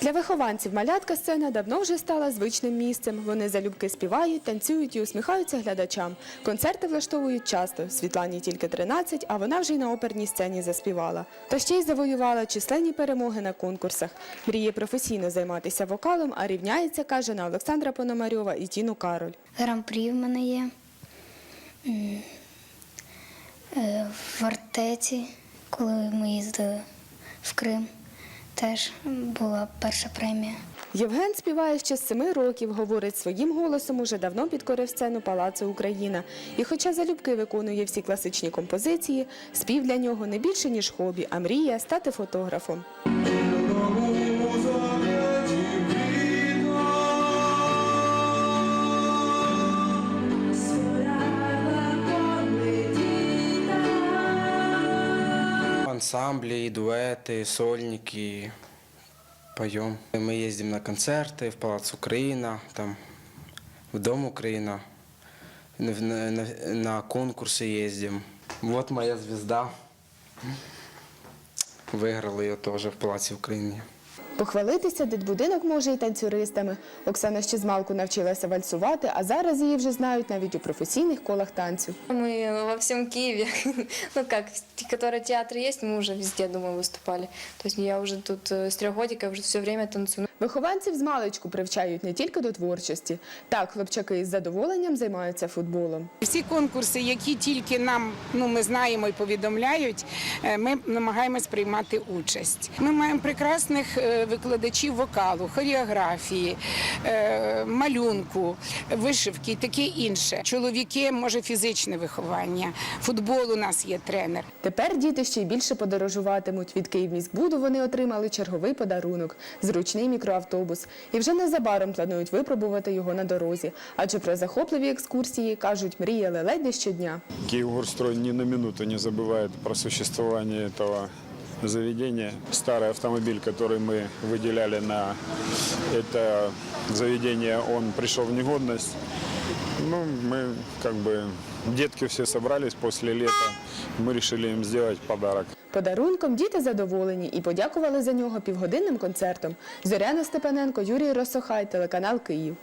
Для вихованців малятка сцена давно вже стала звичним місцем. Вони залюбки співають, танцюють і усміхаються глядачам. Концерти влаштовують часто. Світлані тільки 13, а вона вже й на оперній сцені заспівала. Та ще й завоювала численні перемоги на конкурсах. Мріє професійно займатися вокалом, а рівняється, каже, на Олександра Пономарьова і Тіну Кароль. Гран-прі в мене є. Е, В фортеці, коли ми їздили в Крим, теж була перша премія. Євген співає ще з семи років, говорить, своїм голосом уже давно підкорив сцену Палацу Україна. І хоча залюбки виконує всі класичні композиції, спів для нього не більше, ніж хобі, а мрія стати фотографом. Ансамбли, дуэты, сольники, поем. Мы ездим на концерты в Палац Украина, там, в Дом Украина, на, на- на конкурсы ездим. Вот моя звезда. Выиграл ее тоже в Палаце Украины. Похвалитися дитбудинок може і танцюристами. Оксана ще з малку навчилася вальсувати, а зараз її вже знають навіть у професійних колах танцю. Мы во всем Киеве, ну как, который театр есть, мы уже везде, думаю, выступали. То есть я уже тут э, с трех годика уже все время танцую. Вихованців з маличку привчають не тільки до творчості. Так, хлопчаки із задоволенням займаються футболом. Всі конкурси, які тільки нам ну ми знаємо і повідомляють, е, ми намагаємось приймати участь. Ми маємо прекрасних е, викладачів вокалу, хореографії, е, малюнку, вишивки і таке інше. Чоловіки може фізичне виховання. Футбол у нас є тренер. Тепер діти ще й більше подорожуватимуть. Від Київміськбуду вони отримали черговий подарунок – зручний мікроавтобус. І вже незабаром планують випробувати його на дорозі. Адже про захопливі екскурсії, кажуть, мріяли ледь не щодня. Киевгорстрой ни на минуту не забывает про существование этого заведения. Старый автомобиль, который мы выделяли на это заведение, он пришел в негодность. Ну, мы как бы, детки все собрались после лета, мы решили им сделать подарок. Подарунком діти задоволені і подякували за нього півгодинним концертом. Зоряна Степаненко, Юрій Росохай, телеканал Київ.